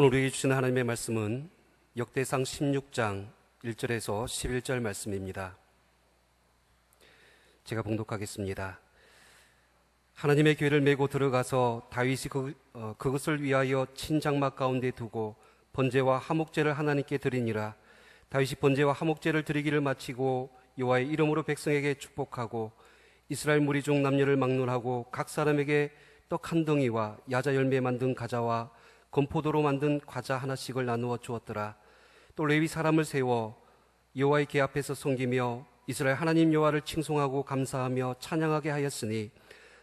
오늘 우리에게 주시는 하나님의 말씀은 역대상 16장 1절에서 11절 말씀입니다. 제가 봉독하겠습니다. 하나님의 교회를 메고 들어가서 다윗이 그, 어, 그것을 위하여 친장막 가운데 두고 번제와 화목제를 하나님께 드리니라. 다윗이 번제와 화목제를 드리기를 마치고 여호와의 이름으로 백성에게 축복하고 이스라엘 무리 중 남녀를 막론하고 각 사람에게 떡 한 덩이와 야자 열매 만든 가자와 건포도로 만든 과자 하나씩을 나누어 주었더라. 또 레위 사람을 세워 여호와의 궤 앞에서 섬기며 이스라엘 하나님 여호와를 칭송하고 감사하며 찬양하게 하였으니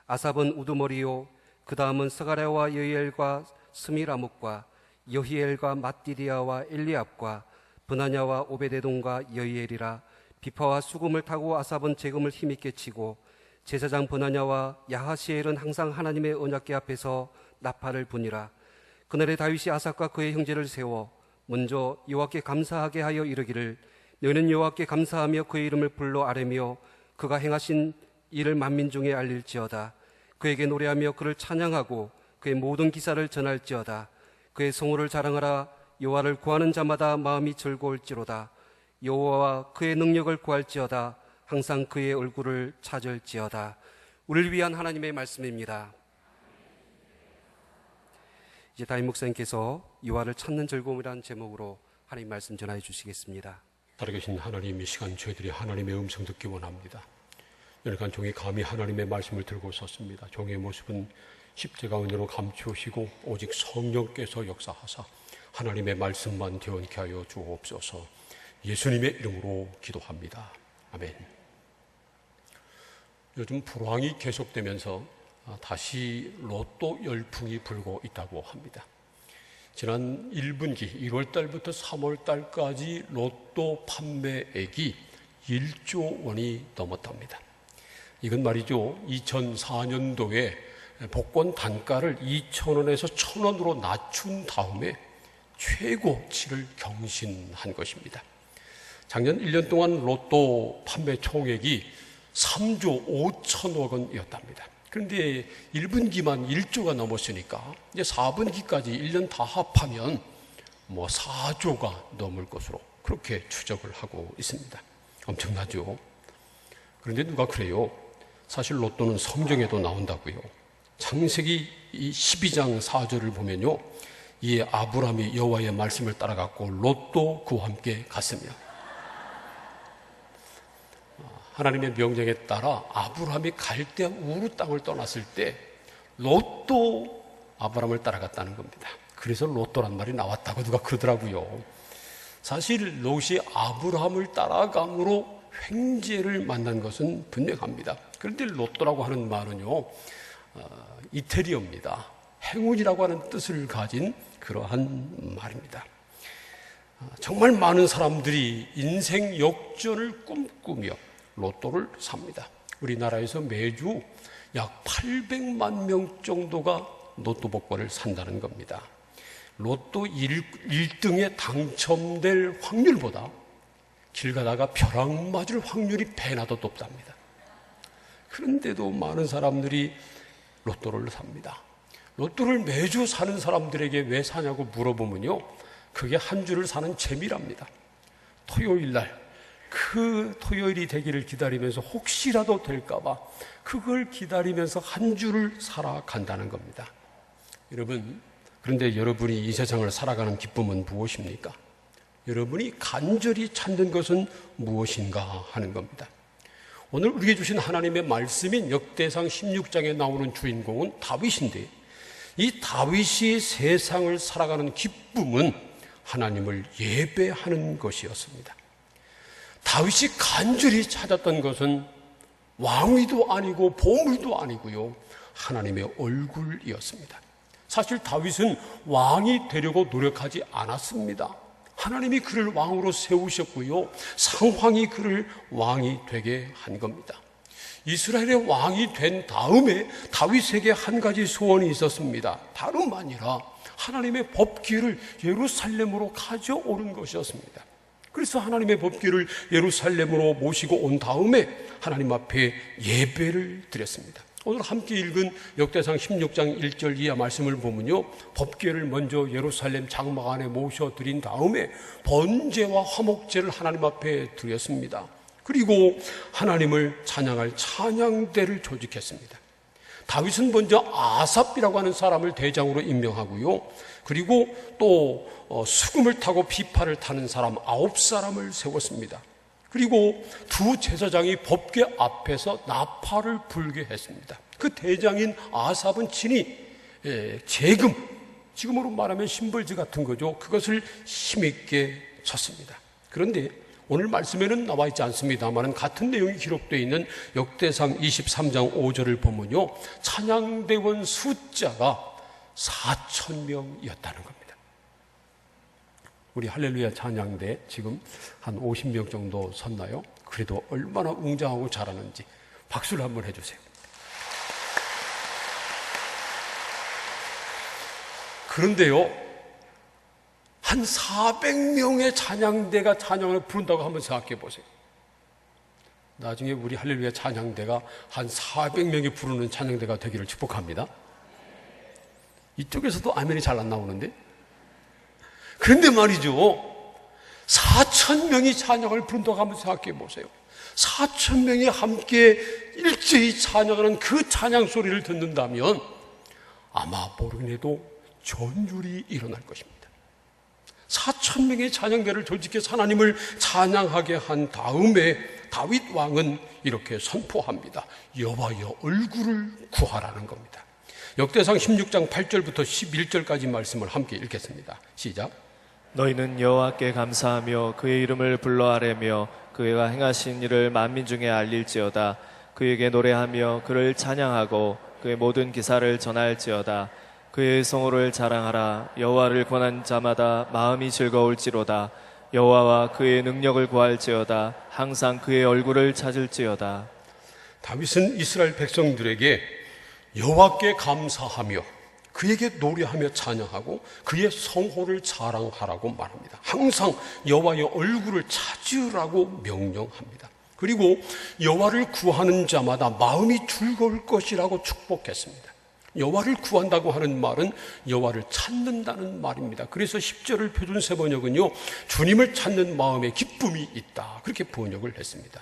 아삽은 우두머리요 그 다음은 스가랴와 여이엘과 스미라목과 여히엘과 마띠리아와 엘리압과 브나냐와 오베데돔과 여이엘이라 비파와 수금을 타고 아삽은 재금을 힘있게 치고 제사장 브나냐와 야하시엘은 항상 하나님의 언약궤 앞에서 나팔을 부니라 그날에 다윗이 아삽과 그의 형제를 세워 먼저 여호와께 감사하게 하여 이르기를 너희는 여호와께 감사하며 그의 이름을 불러 아뢰며 그가 행하신 이를 만민 중에 알릴지어다. 그에게 노래하며 그를 찬양하고 그의 모든 기사를 전할지어다. 그의 성호를 자랑하라. 여호와를 구하는 자마다 마음이 즐거울지로다. 여호와와 그의 능력을 구할지어다. 항상 그의 얼굴을 찾을지어다. 우리를 위한 하나님의 말씀입니다. 이제 다임 목사님께서 여호와를 찾는 즐거움이라는 제목으로 하나님 말씀 전하여 주시겠습니다. 살아계신 하나님 이 시간 저희들이 하나님의 음성 듣기 원합니다. 열간 종이 감히 하나님의 말씀을 들고 섰습니다. 종의 모습은 십자가 은혜로 감추시고 오직 성령께서 역사하사 하나님의 말씀만 되원케 하여 주옵소서 예수님의 이름으로 기도합니다. 아멘. 요즘 불황이 계속되면서 다시 로또 열풍이 불고 있다고 합니다. 지난 1분기 1월 달부터 3월 달까지 로또 판매액이 1조 원이 넘었답니다. 이건 말이죠. 2004년도에 복권 단가를 2,000원에서 1,000원으로 낮춘 다음에 최고치를 경신한 것입니다. 작년 1년 동안 로또 판매 총액이 3조 5천억 원이었답니다. 그런데 1분기만 1조가 넘었으니까 이제 4분기까지 1년 다 합하면 뭐 4조가 넘을 것으로 그렇게 추적을 하고 있습니다. 엄청나죠? 그런데 누가 그래요? 사실 로또는 성경에도 나온다고요. 창세기 12장 4절을 보면요. 이 아브라함이 여호와의 말씀을 따라갔고 로또 그와 함께 갔으며 하나님의 명령에 따라 아브라함이 갈대 우르 땅을 떠났을 때 로또 아브라함을 따라갔다는 겁니다. 그래서 로또란 말이 나왔다고 누가 그러더라고요. 사실 롯이 아브라함을 따라감으로 횡재를 만난 것은 분명합니다. 그런데 로또라고 하는 말은요, 어, 이태리어입니다. 행운이라고 하는 뜻을 가진 그러한 말입니다. 어, 정말 많은 사람들이 인생 역전을 꿈꾸며 로또를 삽니다. 우리나라에서 매주 약 800만 명 정도가 로또 복권을 산다는 겁니다. 로또 1, 1등에 당첨될 확률보다 길 가다가 벼락 맞을 확률이 배나 더 높답니다. 그런데도 많은 사람들이 로또를 삽니다. 로또를 매주 사는 사람들에게 왜 사냐고 물어보면요. 그게 한 주를 사는 재미랍니다. 토요일 날, 그 토요일이 되기를 기다리면서 혹시라도 될까봐 그걸 기다리면서 한 주를 살아간다는 겁니다. 여러분, 그런데 여러분이 이 세상을 살아가는 기쁨은 무엇입니까? 여러분이 간절히 찾는 것은 무엇인가 하는 겁니다. 오늘 우리에게 주신 하나님의 말씀인 역대상 16장에 나오는 주인공은 다윗인데 이 다윗이 세상을 살아가는 기쁨은 하나님을 예배하는 것이었습니다. 다윗이 간절히 찾았던 것은 왕위도 아니고 보물도 아니고요. 하나님의 얼굴이었습니다. 사실 다윗은 왕이 되려고 노력하지 않았습니다. 하나님이 그를 왕으로 세우셨고요. 상황이 그를 왕이 되게 한 겁니다. 이스라엘의 왕이 된 다음에 다윗에게 한 가지 소원이 있었습니다. 다름 아니라 하나님의 법기를 예루살렘으로 가져오는 것이었습니다. 그래서 하나님의 법궤를 예루살렘으로 모시고 온 다음에 하나님 앞에 예배를 드렸습니다. 오늘 함께 읽은 역대상 16장 1절 이하 말씀을 보면요. 법궤를 먼저 예루살렘 장막 안에 모셔 드린 다음에 번제와 화목제를 하나님 앞에 드렸습니다. 그리고 하나님을 찬양할 찬양대를 조직했습니다. 다윗은 먼저 아삽이라고 하는 사람을 대장으로 임명하고요. 그리고 또 어, 수금을 타고 비파를 타는 사람 아홉 사람을 세웠습니다. 그리고 두 제사장이 법궤 앞에서 나팔을 불게 했습니다. 그 대장인 아삽은 친히 예, 재금, 지금으로 말하면 심벌지 같은 거죠. 그것을 힘있게 쳤습니다. 그런데 오늘 말씀에는 나와 있지 않습니다만 같은 내용이 기록되어 있는 역대상 23장 5절을 보면요. 찬양대원 숫자가 4천 명이었다는 겁니다. 우리 할렐루야 찬양대 지금 한 50명 정도 섰나요? 그래도 얼마나 웅장하고 잘하는지 박수를 한번 해주세요. 그런데요, 한 400명의 찬양대가 찬양을 부른다고 한번 생각해 보세요. 나중에 우리 할렐루야 찬양대가 한 400명이 부르는 찬양대가 되기를 축복합니다. 이쪽에서도 아멘이 잘 안 나오는데? 그런데 말이죠. 4천 명이 찬양을 부른다고 한번 생각해 보세요. 4천 명이 함께 일제히 찬양하는 그 찬양 소리를 듣는다면 아마 모르겠도 전율이 일어날 것입니다. 4천 명의 찬양대를 조직해서 하나님을 찬양하게 한 다음에 다윗 왕은 이렇게 선포합니다. 여호와여 얼굴을 구하라는 겁니다. 역대상 16장 8절부터 11절까지 말씀을 함께 읽겠습니다. 시작. 너희는 여호와께 감사하며 그의 이름을 불러 아뢰며 그가 행하신 일을 만민 중에 알릴지어다 그에게 노래하며 그를 찬양하고 그의 모든 기사를 전할지어다 그의 성호를 자랑하라 여호와를 권한 자마다 마음이 즐거울지로다 여호와와 그의 능력을 구할지어다 항상 그의 얼굴을 찾을지어다 다윗은 이스라엘 백성들에게 여호와께 감사하며 그에게 노래하며 찬양하고 그의 성호를 자랑하라고 말합니다. 항상 여호와의 얼굴을 찾으라고 명령합니다. 그리고 여호와를 구하는 자마다 마음이 즐거울 것이라고 축복했습니다. 여호와를 구한다고 하는 말은 여호와를 찾는다는 말입니다. 그래서 10절을 표준 세 번역은요. 주님을 찾는 마음에 기쁨이 있다. 그렇게 번역을 했습니다.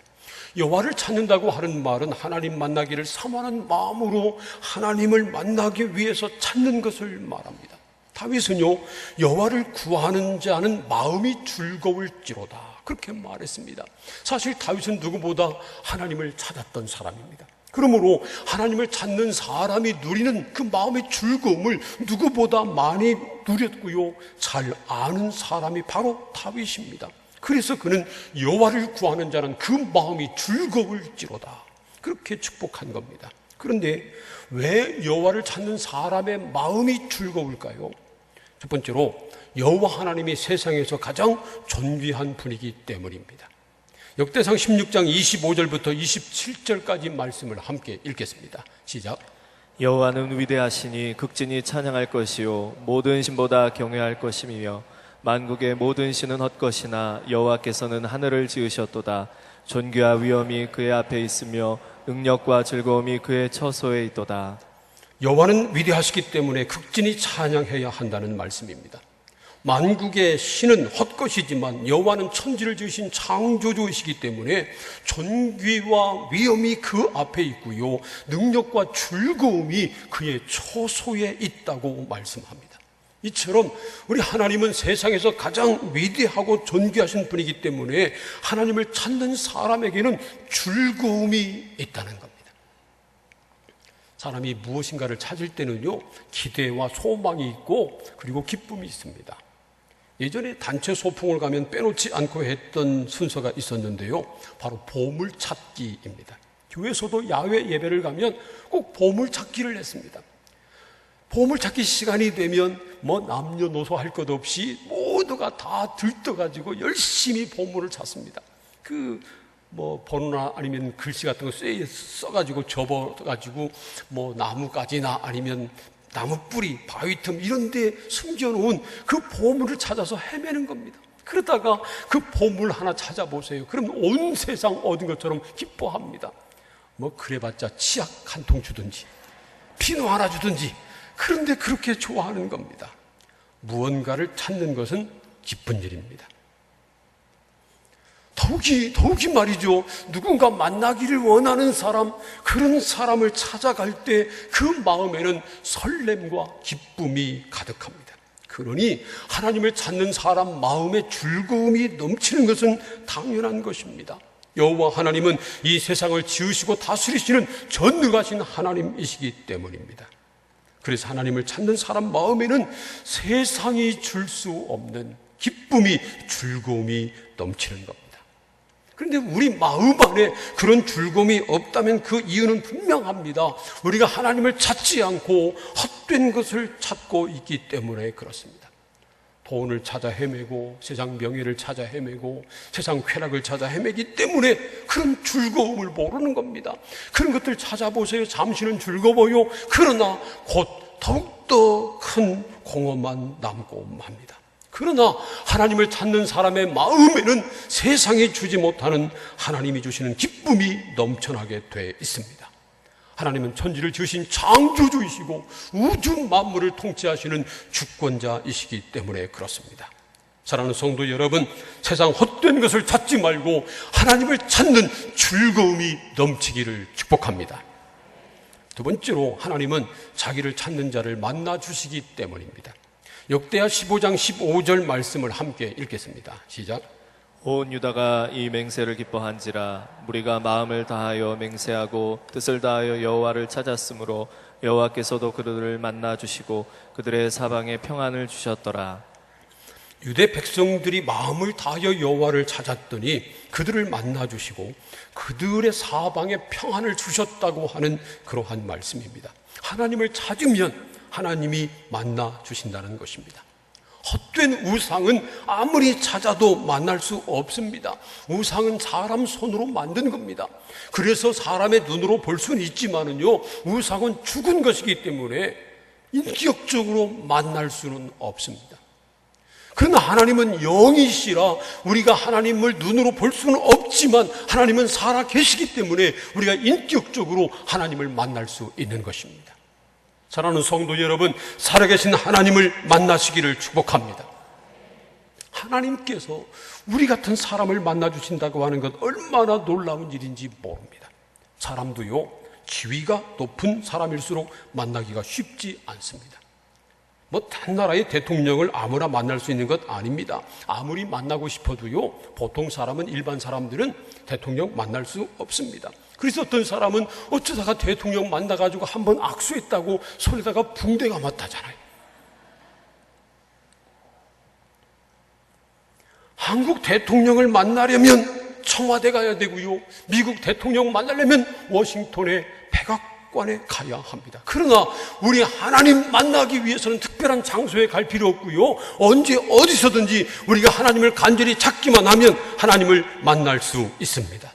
여호와를 찾는다고 하는 말은 하나님 만나기를 사모하는 마음으로 하나님을 만나기 위해서 찾는 것을 말합니다. 다윗은요 여호와를 구하는 자는 마음이 즐거울지로다 그렇게 말했습니다. 사실 다윗은 누구보다 하나님을 찾았던 사람입니다. 그러므로 하나님을 찾는 사람이 누리는 그 마음의 즐거움을 누구보다 많이 누렸고요 잘 아는 사람이 바로 다윗입니다. 그래서 그는 여호와를 구하는 자는 그 마음이 즐거울지로다. 그렇게 축복한 겁니다. 그런데 왜 여호와를 찾는 사람의 마음이 즐거울까요? 첫 번째로 여호와 하나님이 세상에서 가장 존귀한 분이기 때문입니다. 역대상 16장 25절부터 27절까지 말씀을 함께 읽겠습니다. 시작. 여호와는 위대하시니 극진히 찬양할 것이요 모든 신보다 경외할 것이며 만국의 모든 신은 헛것이나 여호와께서는 하늘을 지으셨도다 존귀와 위엄이 그의 앞에 있으며 능력과 즐거움이 그의 처소에 있도다 여호와는 위대하시기 때문에 극진히 찬양해야 한다는 말씀입니다. 만국의 신은 헛것이지만 여호와는 천지를 지으신 창조주이시기 때문에 존귀와 위엄이 그 앞에 있고요. 능력과 즐거움이 그의 초소에 있다고 말씀합니다. 이처럼 우리 하나님은 세상에서 가장 위대하고 존귀하신 분이기 때문에 하나님을 찾는 사람에게는 즐거움이 있다는 겁니다. 사람이 무엇인가를 찾을 때는요, 기대와 소망이 있고, 그리고 기쁨이 있습니다. 예전에 단체 소풍을 가면 빼놓지 않고 했던 순서가 있었는데요. 바로 보물 찾기입니다. 교회에서도 야외 예배를 가면 꼭 보물 찾기를 했습니다. 보물 찾기 시간이 되면 뭐 남녀노소 할 것 없이 모두가 다 들떠가지고 열심히 보물을 찾습니다. 그 뭐 번호나 아니면 글씨 같은 거 써가지고 접어가지고 뭐 나무가지나 아니면 나무 뿌리, 바위 틈 이런 데 숨겨놓은 그 보물을 찾아서 헤매는 겁니다. 그러다가 그 보물 하나 찾아보세요. 그럼 온 세상 얻은 것처럼 기뻐합니다. 뭐 그래봤자 치약 한 통 주든지 비누 하나 주든지 그런데 그렇게 좋아하는 겁니다. 무언가를 찾는 것은 기쁜 일입니다. 더욱이, 더욱이 말이죠. 누군가 만나기를 원하는 사람, 그런 사람을 찾아갈 때 그 마음에는 설렘과 기쁨이 가득합니다. 그러니 하나님을 찾는 사람 마음에 즐거움이 넘치는 것은 당연한 것입니다. 여호와 하나님은 이 세상을 지으시고 다스리시는 전능하신 하나님이시기 때문입니다. 그래서 하나님을 찾는 사람 마음에는 세상이 줄 수 없는 기쁨이 즐거움이 넘치는 겁니다. 그런데 우리 마음 안에 그런 즐거움이 없다면 그 이유는 분명합니다. 우리가 하나님을 찾지 않고 헛된 것을 찾고 있기 때문에 그렇습니다. 돈을 찾아 헤매고 세상 명예를 찾아 헤매고 세상 쾌락을 찾아 헤매기 때문에 그런 즐거움을 모르는 겁니다. 그런 것들 찾아보세요. 잠시는 즐거워요. 그러나 곧 더욱더 큰 공허만 남고 맙니다. 그러나 하나님을 찾는 사람의 마음에는 세상이 주지 못하는 하나님이 주시는 기쁨이 넘쳐나게 돼 있습니다. 하나님은 천지를 지으신 창조주이시고 우주 만물을 통치하시는 주권자이시기 때문에 그렇습니다. 사랑하는 성도 여러분, 세상 헛된 것을 찾지 말고 하나님을 찾는 즐거움이 넘치기를 축복합니다. 두 번째로 하나님은 자기를 찾는 자를 만나 주시기 때문입니다. 역대하 15장 15절 말씀을 함께 읽겠습니다. 시작. 온 유다가 이 맹세를 기뻐한지라 무리가 마음을 다하여 맹세하고 뜻을 다하여 여호와를 찾았으므로 여호와께서도 그들을 만나 주시고 그들의 사방에 평안을 주셨더라. 유대 백성들이 마음을 다하여 여호와를 찾았더니 그들을 만나 주시고 그들의 사방에 평안을 주셨다고 하는 그러한 말씀입니다. 하나님을 찾으면 하나님이 만나 주신다는 것입니다. 헛된 우상은 아무리 찾아도 만날 수 없습니다. 우상은 사람 손으로 만든 겁니다. 그래서 사람의 눈으로 볼 수는 있지만은요, 우상은 죽은 것이기 때문에 인격적으로 만날 수는 없습니다. 그러나 하나님은 영이시라 우리가 하나님을 눈으로 볼 수는 없지만 하나님은 살아 계시기 때문에 우리가 인격적으로 하나님을 만날 수 있는 것입니다. 사랑하는 성도 여러분, 살아계신 하나님을 만나시기를 축복합니다. 하나님께서 우리 같은 사람을 만나주신다고 하는 것 얼마나 놀라운 일인지 모릅니다. 사람도요, 지위가 높은 사람일수록 만나기가 쉽지 않습니다. 뭐, 단 나라의 대통령을 아무나 만날 수 있는 것 아닙니다. 아무리 만나고 싶어도요, 보통 사람은, 일반 사람들은 대통령 만날 수 없습니다. 그래서 어떤 사람은 어쩌다가 대통령 만나가지고 한 번 악수했다고 손에다가 붕대가 맞다잖아요. 한국 대통령을 만나려면 청와대 가야 되고요. 미국 대통령 만나려면 워싱턴의 백악관에 가야 합니다. 그러나 우리 하나님 만나기 위해서는 특별한 장소에 갈 필요 없고요. 언제 어디서든지 우리가 하나님을 간절히 찾기만 하면 하나님을 만날 수 있습니다.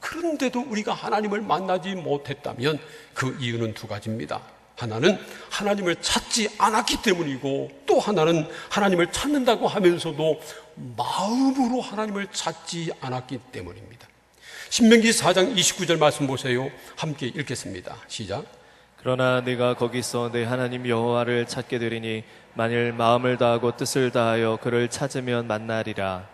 그런데도 우리가 하나님을 만나지 못했다면 그 이유는 두 가지입니다. 하나는 하나님을 찾지 않았기 때문이고 또 하나는 하나님을 찾는다고 하면서도 마음으로 하나님을 찾지 않았기 때문입니다. 신명기 4장 29절 말씀 보세요. 함께 읽겠습니다. 시작. 그러나 네가 거기서 내 하나님 여호와를 찾게 되리니 만일 마음을 다하고 뜻을 다하여 그를 찾으면 만나리라.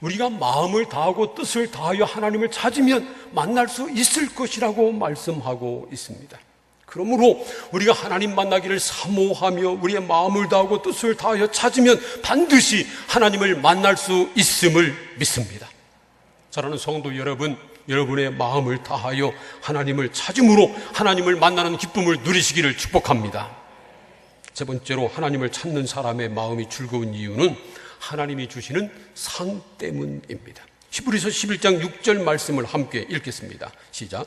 우리가 마음을 다하고 뜻을 다하여 하나님을 찾으면 만날 수 있을 것이라고 말씀하고 있습니다. 그러므로 우리가 하나님 만나기를 사모하며 우리의 마음을 다하고 뜻을 다하여 찾으면 반드시 하나님을 만날 수 있음을 믿습니다. 사랑하는 성도 여러분, 여러분의 마음을 다하여 하나님을 찾음으로 하나님을 만나는 기쁨을 누리시기를 축복합니다. 세 번째로 하나님을 찾는 사람의 마음이 즐거운 이유는 하나님이 주시는 상 때문입니다. 히브리서 11장 6절 말씀을 함께 읽겠습니다. 시작.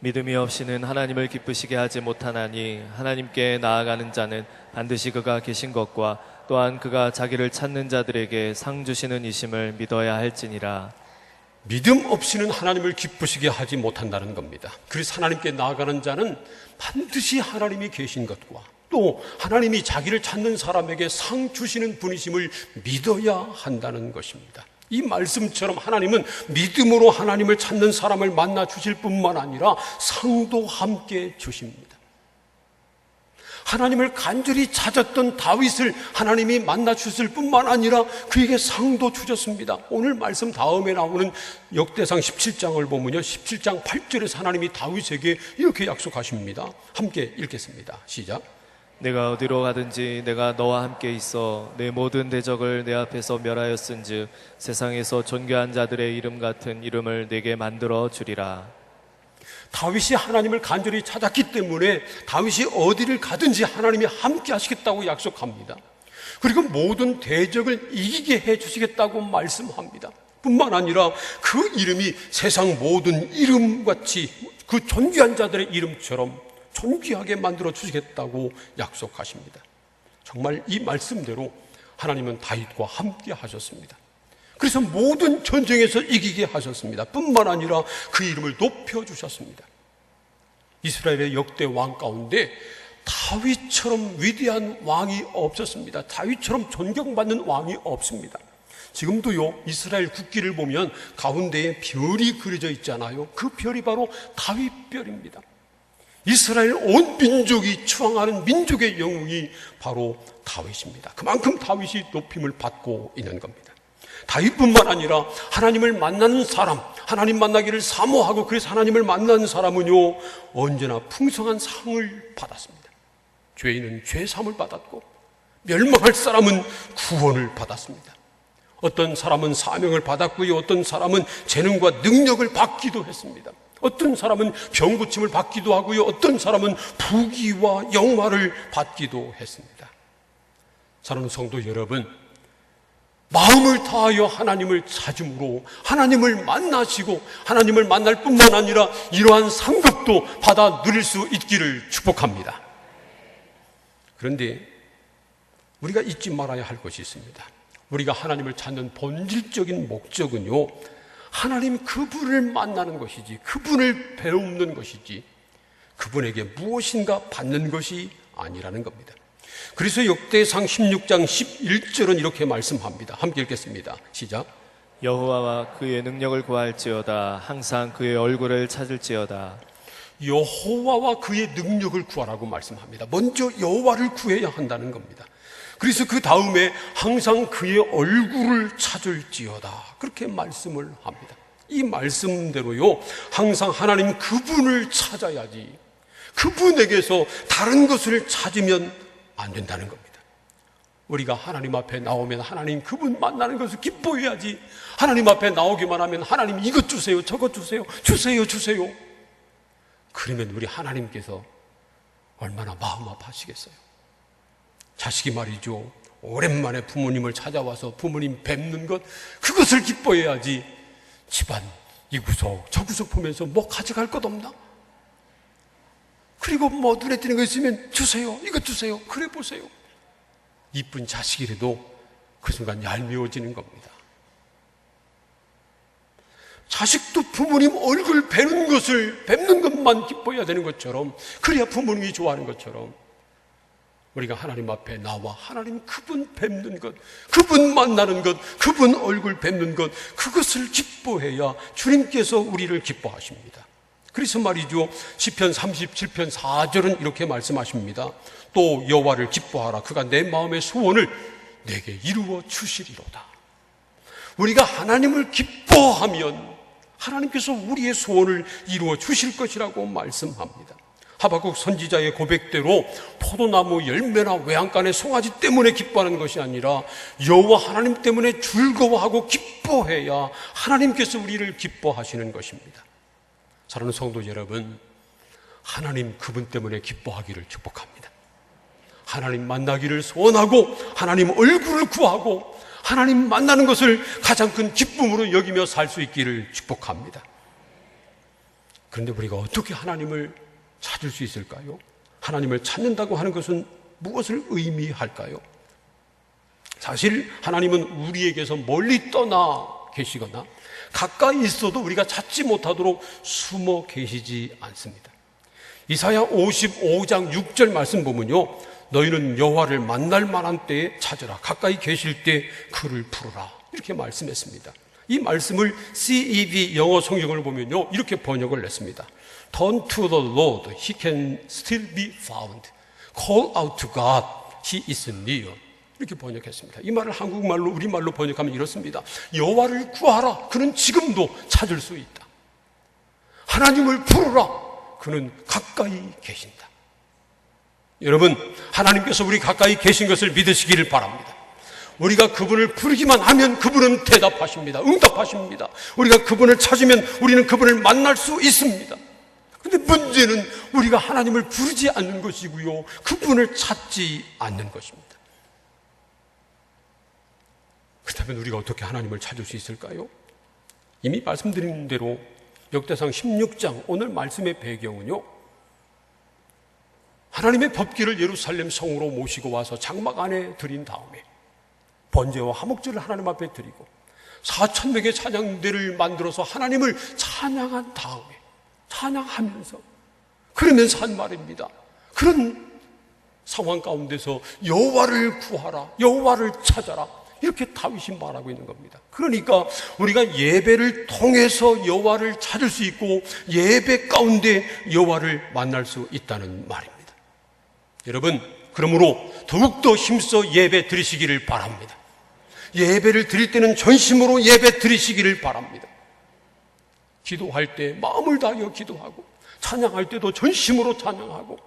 믿음이 없이는 하나님을 기쁘시게 하지 못하나니 하나님께 나아가는 자는 반드시 그가 계신 것과 또한 그가 자기를 찾는 자들에게 상 주시는 이심을 믿어야 할지니라. 믿음 없이는 하나님을 기쁘시게 하지 못한다는 겁니다. 그래서 하나님께 나아가는 자는 반드시 하나님이 계신 것과 또 하나님이 자기를 찾는 사람에게 상 주시는 분이심을 믿어야 한다는 것입니다. 이 말씀처럼 하나님은 믿음으로 하나님을 찾는 사람을 만나 주실 뿐만 아니라 상도 함께 주십니다. 하나님을 간절히 찾았던 다윗을 하나님이 만나 주실 뿐만 아니라 그에게 상도 주셨습니다. 오늘 말씀 다음에 나오는 역대상 17장을 보면요. 17장 8절에서 하나님이 다윗에게 이렇게 약속하십니다. 함께 읽겠습니다. 시작. 내가 어디로 가든지 내가 너와 함께 있어 내 모든 대적을 내 앞에서 멸하였은즉 세상에서 존귀한 자들의 이름 같은 이름을 내게 만들어 주리라. 다윗이 하나님을 간절히 찾았기 때문에 다윗이 어디를 가든지 하나님이 함께 하시겠다고 약속합니다. 그리고 모든 대적을 이기게 해 주시겠다고 말씀합니다. 뿐만 아니라 그 이름이 세상 모든 이름 같이 그 존귀한 자들의 이름처럼 존귀하게 만들어 주시겠다고 약속하십니다. 정말 이 말씀대로 하나님은 다윗과 함께 하셨습니다. 그래서 모든 전쟁에서 이기게 하셨습니다. 뿐만 아니라 그 이름을 높여 주셨습니다. 이스라엘의 역대 왕 가운데 다윗처럼 위대한 왕이 없었습니다. 다윗처럼 존경받는 왕이 없습니다. 지금도요, 이스라엘 국기를 보면 가운데에 별이 그려져 있잖아요. 그 별이 바로 다윗별입니다. 이스라엘 온 민족이 추앙하는 민족의 영웅이 바로 다윗입니다. 그만큼 다윗이 높임을 받고 있는 겁니다. 다윗뿐만 아니라 하나님을 만나는 사람, 하나님 만나기를 사모하고 그래서 하나님을 만나는 사람은요, 언제나 풍성한 상을 받았습니다. 죄인은 죄삼을 받았고, 멸망할 사람은 구원을 받았습니다. 어떤 사람은 사명을 받았고요, 어떤 사람은 재능과 능력을 받기도 했습니다. 어떤 사람은 병고침을 받기도 하고요, 어떤 사람은 부귀와 영화를 받기도 했습니다. 사랑하는 성도 여러분, 마음을 다하여 하나님을 찾음으로 하나님을 만나시고 하나님을 만날 뿐만 아니라 이러한 상급도 받아 누릴 수 있기를 축복합니다. 그런데 우리가 잊지 말아야 할 것이 있습니다. 우리가 하나님을 찾는 본질적인 목적은요, 하나님 그분을 만나는 것이지, 그분을 배우는 것이지, 그분에게 무엇인가 받는 것이 아니라는 겁니다. 그래서 역대상 16장 11절은 이렇게 말씀합니다. 함께 읽겠습니다. 시작. 여호와와 그의 능력을 구할지어다 항상 그의 얼굴을 찾을지어다 여호와와 그의 능력을 구하라고 말씀합니다. 먼저 여호와를 구해야 한다는 겁니다. 그래서 그 다음에 항상 그의 얼굴을 찾을지어다. 그렇게 말씀을 합니다. 이 말씀대로요, 항상 하나님 그분을 찾아야지. 그분에게서 다른 것을 찾으면 안 된다는 겁니다. 우리가 하나님 앞에 나오면 하나님 그분 만나는 것을 기뻐해야지. 하나님 앞에 나오기만 하면 하나님 이것 주세요, 저것 주세요, 주세요, 주세요. 그러면 우리 하나님께서 얼마나 마음 아파하시겠어요? 자식이 말이죠. 오랜만에 부모님을 찾아와서 부모님 뵙는 것, 그것을 기뻐해야지. 집안, 이 구석, 저 구석 보면서 뭐 가져갈 것 없나? 그리고 뭐 눈에 띄는 거 있으면 주세요. 이것 주세요. 그래 보세요. 이쁜 자식이라도 그 순간 얄미워지는 겁니다. 자식도 부모님 얼굴 뵈는 것을 뵙는 것만 기뻐해야 되는 것처럼 그래야 부모님이 좋아하는 것처럼 우리가 하나님 앞에 나와 하나님 그분 뵙는 것, 그분 만나는 것, 그분 얼굴 뵙는 것, 그것을 기뻐해야 주님께서 우리를 기뻐하십니다. 그래서 말이죠. 시편 37편 4절은 이렇게 말씀하십니다. 또 여호와를 기뻐하라. 그가 내 마음의 소원을 내게 이루어 주시리로다. 우리가 하나님을 기뻐하면 하나님께서 우리의 소원을 이루어 주실 것이라고 말씀합니다. 하박국 선지자의 고백대로 포도나무 열매나 외양간의 송아지 때문에 기뻐하는 것이 아니라 여호와 하나님 때문에 즐거워하고 기뻐해야 하나님께서 우리를 기뻐하시는 것입니다. 사랑하는 성도 여러분, 하나님 그분 때문에 기뻐하기를 축복합니다. 하나님 만나기를 소원하고 하나님 얼굴을 구하고 하나님 만나는 것을 가장 큰 기쁨으로 여기며 살 수 있기를 축복합니다. 그런데 우리가 어떻게 하나님을 찾을 수 있을까요? 하나님을 찾는다고 하는 것은 무엇을 의미할까요? 사실 하나님은 우리에게서 멀리 떠나 계시거나 가까이 있어도 우리가 찾지 못하도록 숨어 계시지 않습니다. 이사야 55장 6절 말씀 보면요. 너희는 여호와를 만날 만한 때에 찾으라. 가까이 계실 때 그를 부르라. 이렇게 말씀했습니다. 이 말씀을 CEV 영어 성경을 보면요. 이렇게 번역을 냈습니다. Turn to the Lord, He can still be found. Call out to God, He is near. 이렇게 번역했습니다. 이 말을 한국말로 우리말로 번역하면 이렇습니다. 여호와를 구하라. 그는 지금도 찾을 수 있다. 하나님을 부르라. 그는 가까이 계신다. 여러분, 하나님께서 우리 가까이 계신 것을 믿으시기를 바랍니다. 우리가 그분을 부르기만 하면 그분은 대답하십니다. 응답하십니다. 우리가 그분을 찾으면 우리는 그분을 만날 수 있습니다. 근데 문제는 우리가 하나님을 부르지 않는 것이고요. 그분을 찾지 않는 것입니다. 그렇다면 우리가 어떻게 하나님을 찾을 수 있을까요? 이미 말씀드린 대로 역대상 16장 오늘 말씀의 배경은요. 하나님의 법기를 예루살렘 성으로 모시고 와서 장막 안에 드린 다음에 번제와 화목제를 하나님 앞에 드리고 4천 명의 찬양대를 만들어서 하나님을 찬양한 다음에 찬양하면서 그러면서 한 말입니다. 그런 상황 가운데서 여호와를 구하라, 여호와를 찾아라 이렇게 다윗이 말하고 있는 겁니다. 그러니까 우리가 예배를 통해서 여호와를 찾을 수 있고 예배 가운데 여호와를 만날 수 있다는 말입니다. 여러분, 그러므로 더욱더 힘써 예배 드리시기를 바랍니다. 예배를 드릴 때는 전심으로 예배 드리시기를 바랍니다. 기도할 때 마음을 다하여 기도하고, 찬양할 때도 전심으로 찬양하고,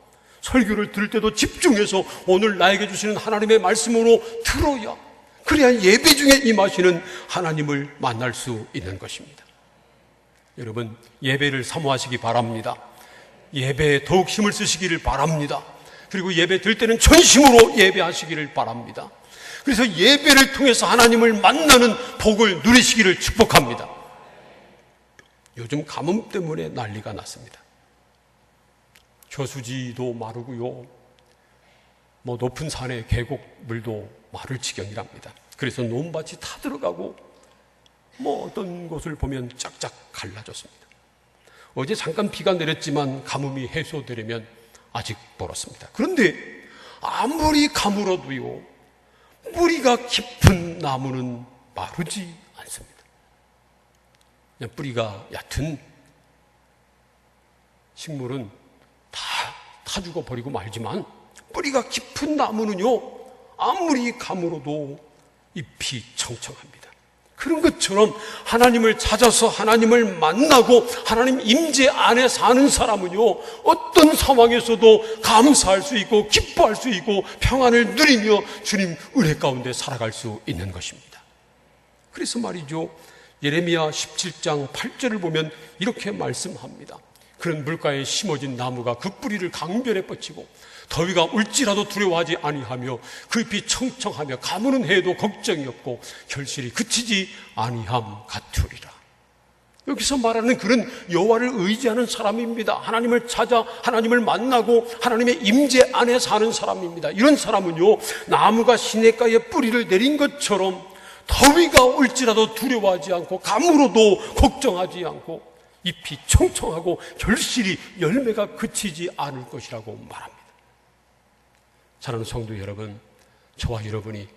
설교를 들을 때도 집중해서 오늘 나에게 주시는 하나님의 말씀으로 들어야, 그래야 예배 중에 임하시는 하나님을 만날 수 있는 것입니다. 여러분, 예배를 사모하시기 바랍니다. 예배에 더욱 힘을 쓰시기를 바랍니다. 그리고 예배 들 때는 전심으로 예배하시기를 바랍니다. 그래서 예배를 통해서 하나님을 만나는 복을 누리시기를 축복합니다. 요즘 가뭄 때문에 난리가 났습니다. 저수지도 마르고요. 뭐 높은 산의 계곡 물도 마를 지경이랍니다. 그래서 논밭이 타 들어가고 뭐 어떤 곳을 보면 쫙쫙 갈라졌습니다. 어제 잠깐 비가 내렸지만 가뭄이 해소되려면 아직 멀었습니다. 그런데 아무리 가물어도요, 뿌리가 깊은 나무는 마르지 않습니다. 뿌리가 얕은 식물은 다, 타 죽어 버리고 말지만 뿌리가 깊은 나무는요, 아무리 가물어도 잎이 청청합니다. 그런 것처럼 하나님을 찾아서 하나님을 만나고 하나님 임재 안에 사는 사람은요, 어떤 상황에서도 감사할 수 있고 기뻐할 수 있고 평안을 누리며 주님 은혜 가운데 살아갈 수 있는 것입니다. 그래서 말이죠. 예레미야 17장 8절을 보면 이렇게 말씀합니다. 그런 물가에 심어진 나무가 그 뿌리를 강변에 뻗치고 더위가 울지라도 두려워하지 아니하며 그 잎이 청청하며 가무는 해도 걱정이 없고 결실이 그치지 아니함 같으리라. 여기서 말하는 그런 여호와를 의지하는 사람입니다. 하나님을 찾아 하나님을 만나고 하나님의 임재 안에 사는 사람입니다. 이런 사람은요 나무가 시냇가에 뿌리를 내린 것처럼 더위가 올지라도 두려워하지 않고 가물어도 걱정하지 않고 잎이 청청하고 결실이 열매가 그치지 않을 것이라고 말합니다. 사랑하는 성도 여러분, 저와 여러분이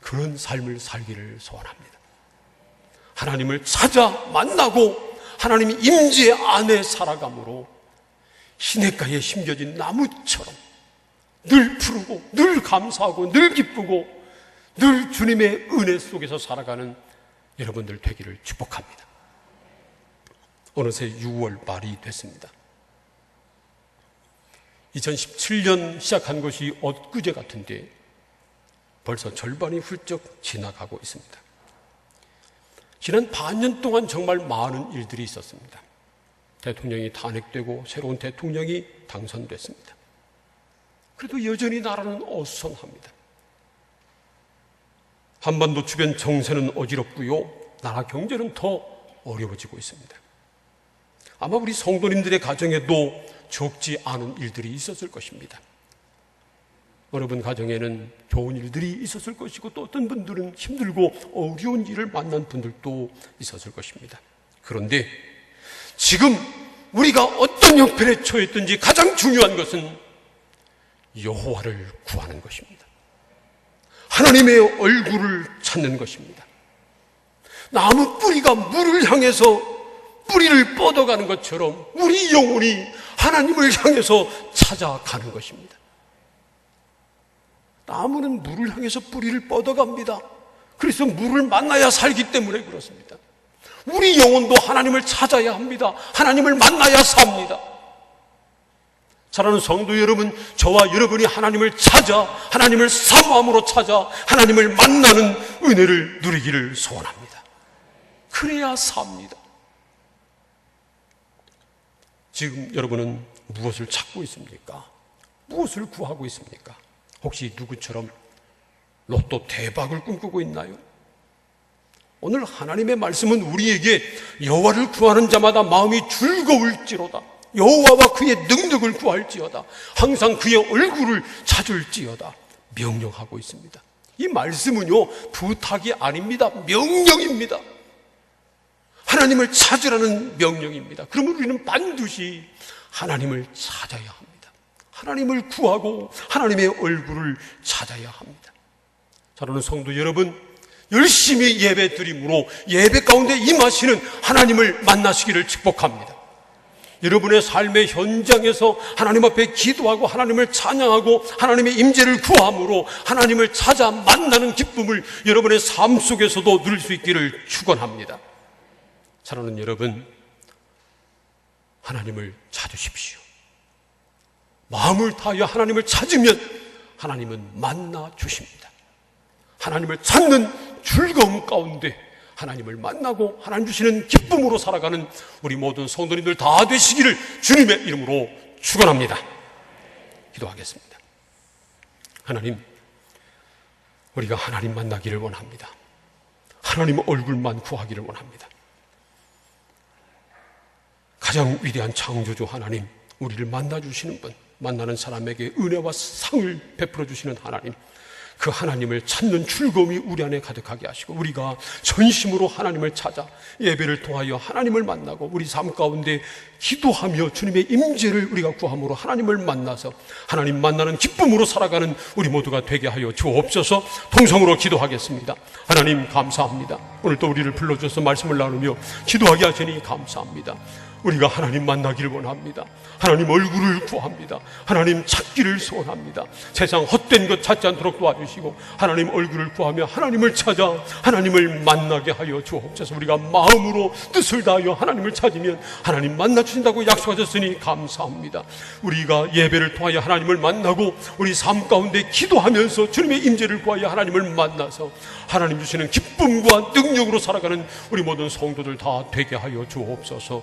그런 삶을 살기를 소원합니다. 하나님을 찾아 만나고 하나님이 임재 안에 살아감으로 시냇가에 심겨진 나무처럼 늘 푸르고 늘 감사하고 늘 기쁘고 늘 주님의 은혜 속에서 살아가는 여러분들 되기를 축복합니다. 어느새 6월 말이 됐습니다. 2017년 시작한 것이 엊그제 같은데 벌써 절반이 훌쩍 지나가고 있습니다. 지난 반년 동안 정말 많은 일들이 있었습니다. 대통령이 탄핵되고 새로운 대통령이 당선됐습니다. 그래도 여전히 나라는 어수선합니다. 한반도 주변 정세는 어지럽고요. 나라 경제는 더 어려워지고 있습니다. 아마 우리 성도님들의 가정에도 적지 않은 일들이 있었을 것입니다. 여러분 가정에는 좋은 일들이 있었을 것이고 또 어떤 분들은 힘들고 어려운 일을 만난 분들도 있었을 것입니다. 그런데 지금 우리가 어떤 형편에 처했든지 가장 중요한 것은 여호와를 구하는 것입니다. 하나님의 얼굴을 찾는 것입니다. 나무 뿌리가 물을 향해서 뿌리를 뻗어가는 것처럼 우리 영혼이 하나님을 향해서 찾아가는 것입니다. 나무는 물을 향해서 뿌리를 뻗어갑니다. 그래서 물을 만나야 살기 때문에 그렇습니다. 우리 영혼도 하나님을 찾아야 합니다. 하나님을 만나야 삽니다. 사랑하는 성도 여러분, 저와 여러분이 하나님을 찾아, 하나님을 사모함으로 찾아, 하나님을 만나는 은혜를 누리기를 소원합니다. 그래야 삽니다. 지금 여러분은 무엇을 찾고 있습니까? 무엇을 구하고 있습니까? 혹시 누구처럼 로또 대박을 꿈꾸고 있나요? 오늘 하나님의 말씀은 우리에게 여호와를 구하는 자마다 마음이 즐거울지로다. 여호와와 그의 능력을 구할지어다. 항상 그의 얼굴을 찾을지어다. 명령하고 있습니다. 이 말씀은요 부탁이 아닙니다. 명령입니다. 하나님을 찾으라는 명령입니다. 그러면 우리는 반드시 하나님을 찾아야 합니다. 하나님을 구하고 하나님의 얼굴을 찾아야 합니다. 사랑하는 성도 여러분, 열심히 예배 드림으로 예배 가운데 임하시는 하나님을 만나시기를 축복합니다. 여러분의 삶의 현장에서 하나님 앞에 기도하고 하나님을 찬양하고 하나님의 임재를 구함으로 하나님을 찾아 만나는 기쁨을 여러분의 삶 속에서도 누릴 수 있기를 축원합니다. 사랑하는 여러분, 하나님을 찾으십시오. 마음을 다하여 하나님을 찾으면 하나님은 만나 주십니다. 하나님을 찾는 즐거움 가운데 하나님을 만나고 하나님 주시는 기쁨으로 살아가는 우리 모든 성도님들 다 되시기를 주님의 이름으로 축원합니다. 기도하겠습니다. 하나님, 우리가 하나님 만나기를 원합니다. 하나님 얼굴만 구하기를 원합니다. 가장 위대한 창조주 하나님, 우리를 만나 주시는 분, 만나는 사람에게 은혜와 상을 베풀어 주시는 하나님, 그 하나님을 찾는 즐거움이 우리 안에 가득하게 하시고 우리가 전심으로 하나님을 찾아 예배를 통하여 하나님을 만나고 우리 삶 가운데 기도하며 주님의 임재를 우리가 구함으로 하나님을 만나서 하나님 만나는 기쁨으로 살아가는 우리 모두가 되게 하여 주옵소서 통성으로 기도하겠습니다. 하나님 감사합니다. 오늘 또 우리를 불러주셔서 말씀을 나누며 기도하게 하시니 감사합니다. 우리가 하나님 만나기를 원합니다. 하나님 얼굴을 구합니다. 하나님 찾기를 소원합니다. 세상 헛된 것 찾지 않도록 도와주시고 하나님 얼굴을 구하며 하나님을 찾아 하나님을 만나게 하여 주옵소서. 우리가 마음으로 뜻을 다하여 하나님을 찾으면 하나님 만나 주신다고 약속하셨으니 감사합니다. 우리가 예배를 통하여 하나님을 만나고 우리 삶 가운데 기도하면서 주님의 임재를 구하여 하나님을 만나서 하나님 주시는 기쁨과 능력으로 살아가는 우리 모든 성도들 다 되게 하여 주옵소서.